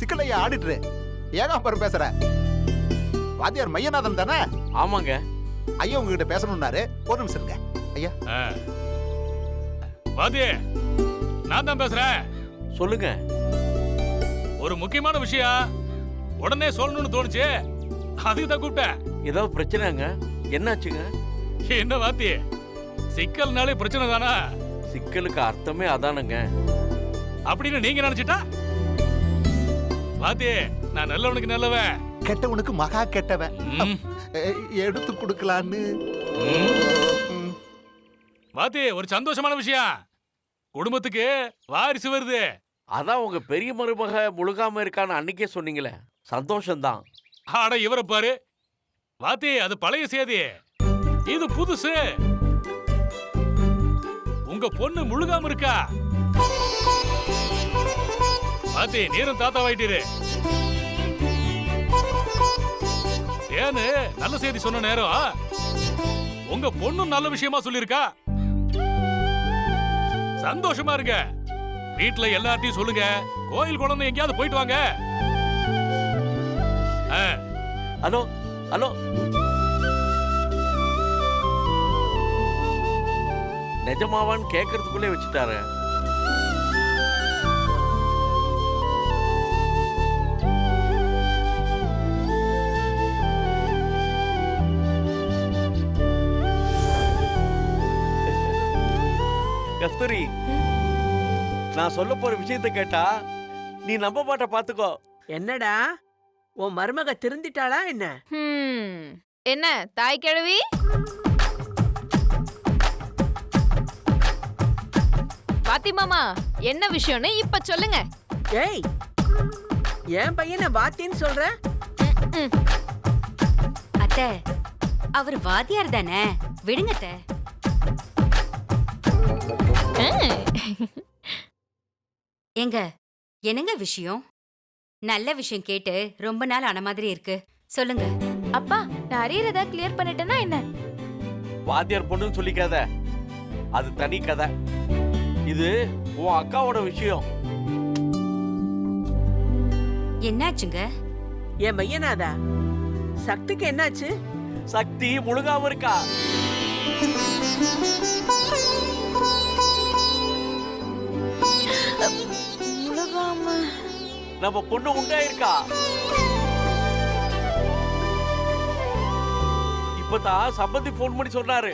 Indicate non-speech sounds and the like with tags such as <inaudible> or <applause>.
சிக்கலைய ஆடிட்டு ஏகாம்பரம் பேசுற? வாத்தியார் மையநாதன் தானே? ஆமாங்க. ஐயா உங்ககிட்ட பேசணும்னாரு. ஒரு நிமிஷம் இருங்க. ஐயா. ஆ. வாதி நான் தான் பேசுறேன். சொல்லுங்க. ஒரு முக்கியமான விஷயம். உடனே சொல்லணும்னு தோணுச்சு. அதுக்கு தான் கூப்பிட்டேன். ஏதாவது பிரச்சனைங்க? என்னாச்சுங்க? என்ன வாத்தி சிக்கல்னாலே பிரச்சனை தானா? சிக்கலுக்கு அர்த்தமே அதானுங்க. அப்படின்னு நீங்க நினைச்சிட்டா? வாத்தி நான் நல்லவனுக்கு நல்லவன். கெட்டவனுக்கு மகா கெட்டவன். ம், எ- எடுத்து கொடுக்கலான்னு. ம். ஒரு சந்தோஷமான விஷயம். குடும்பத்துக்கு வாரிசு வருது. அதான் உங்க பெரிய மருமக முழுகாம இருக்கான்னு அன்னைக்கே சொன்னீங்களே. சந்தோஷம்தான். ஆட இவரை பாரு. வாத்தி அது பழைய சேதி இது புதுசு. உங்க பொண்ணு முழுகாம இருக்கா? பாத்தி நீரும் தாத்தா வாயிட்டீரு ஏன்னு நல்ல செய்தி சொன்ன நேரம் உங்க பொண்ணும் நல்ல விஷயமா சொல்லிருக்கா சந்தோஷமா இருங்க. வீட்டுல எல்லார்ட்டையும் சொல்லுங்க. கோயில் குழந்தை எங்கேயாவது போயிட்டு வாங்க. ஆ. Hello hello. நிஜமாவான்னு கேட்கறதுக்குள்ளே வச்சுட்டாரு. கஸ்தூரி நான் சொல்ல போற விஷயத்தை கேட்டா நீ நம்ப மாட்ட பாத்துக்கோ. என்னடா? உன் மருமக திருந்திட்டாளா என்ன? என்ன தாய் கிழவி? பாத்திமாமா என்ன விஷயம்னு இப்ப சொல்லுங்க. ஏய் என் பையனை வாத்தின்னு சொல்ற? அத்தை அவர் வாத்தியார் தானே? விடுங்க அத்தை. <laughs> ஏங்க என்னங்க விஷயம்? நல்ல விஷயம் கேட்டு ரொம்ப நாள் ஆன மாதிரி இருக்கு. சொல்லுங்க. அப்பா நான் அரியறதா கிளியர் பண்ணிட்டேன்னா என்ன? வாத்தியார் பொண்ணுன்னு சொல்லிக்காத. அது தனி கதை. இது உன் அக்காவோட விஷயம். என்னாச்சுங்க? என் மையனாதா சக்திக்கு என்னாச்சு? சக்தி முழுகாம இருக்கா? நம்ம பொண்ணு உண்டாயிருக்கா? இப்பதான் சம்பந்தி போன் பண்ணி சொன்னாரு.